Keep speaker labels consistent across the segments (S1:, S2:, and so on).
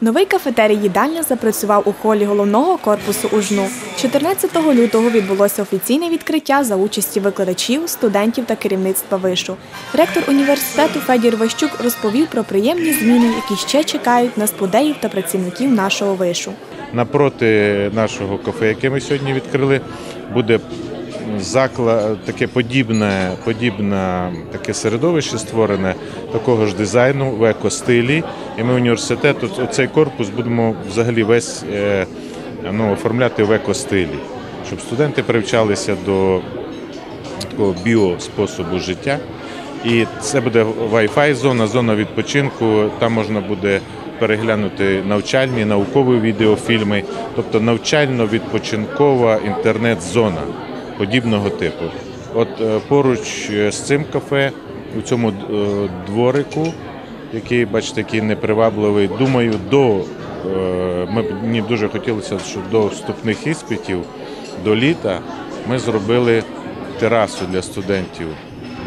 S1: Новий кафетерій їдальня запрацював у холі головного корпусу УЖНУ. 14 лютого відбулося офіційне відкриття за участі викладачів, студентів та керівництва вишу. Ректор університету Федір Ващук розповів про приємні зміни, які ще чекають на спудеїв та працівників нашого вишу.
S2: Напроти нашого кафе, яке ми сьогодні відкрили, буде заклад, таке подібне, подібне таке середовище створене такого ж дизайну в екостилі. І ми університету цей корпус будемо взагалі весь е, ну, оформляти в екостилі, щоб студенти привчалися до такого біоспособу життя. І це буде Wi-Fi зона, зона відпочинку. Там можна буде переглянути навчальні, наукові відеофільми, тобто навчально-відпочинкова інтернет-зона подібного типу. От е, поруч з цим кафе, у цьому е, дворику, який, бачите, який непривабливий, думаю, до е, мені дуже хотілося, щоб до вступних іспитів, до літа, ми зробили терасу для студентів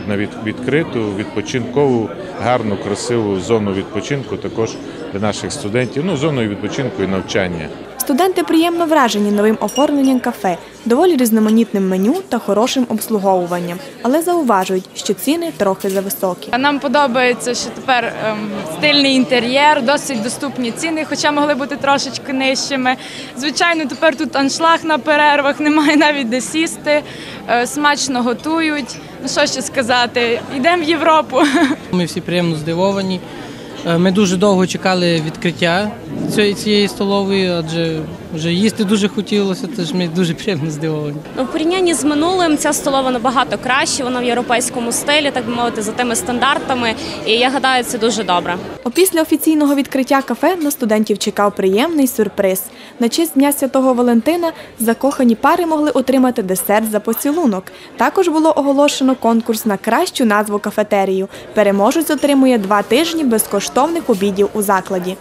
S2: на відкриту, відпочинкову, гарну, красиву зону відпочинку також для наших студентів. Ну, зоною відпочинку і навчання.
S1: Студенти приємно вражені новим оформленням кафе, доволі різноманітним меню та хорошим обслуговуванням, але зауважують, що ціни трохи зависокі.
S3: А Нам подобається, що тепер ем, стильний інтер'єр, досить доступні ціни, хоча могли бути трошечки нижчими. Звичайно, тепер тут аншлаг на перервах, немає навіть де сісти, е, смачно готують. Ну що ще сказати, йдемо в Європу.
S4: Ми всі приємно здивовані. Е, Ми дуже довго чекали відкриття цієї, цієї столової, адже вже їсти дуже хотілося, тож ми дуже приємно здивовані.
S5: Ну, в порівнянні з минулим ця столова набагато краще. Вона в європейському стилі, так би мовити, за тими стандартами. І я гадаю, це дуже добре.
S1: Опісля офіційного відкриття кафе на студентів чекав приємний сюрприз. На честь Дня Святого Валентина закохані пари могли отримати десерт за поцілунок. Також було оголошено конкурс на кращу назву кафетерію. Переможець отримує два тижні безкоштовних обідів у закладі.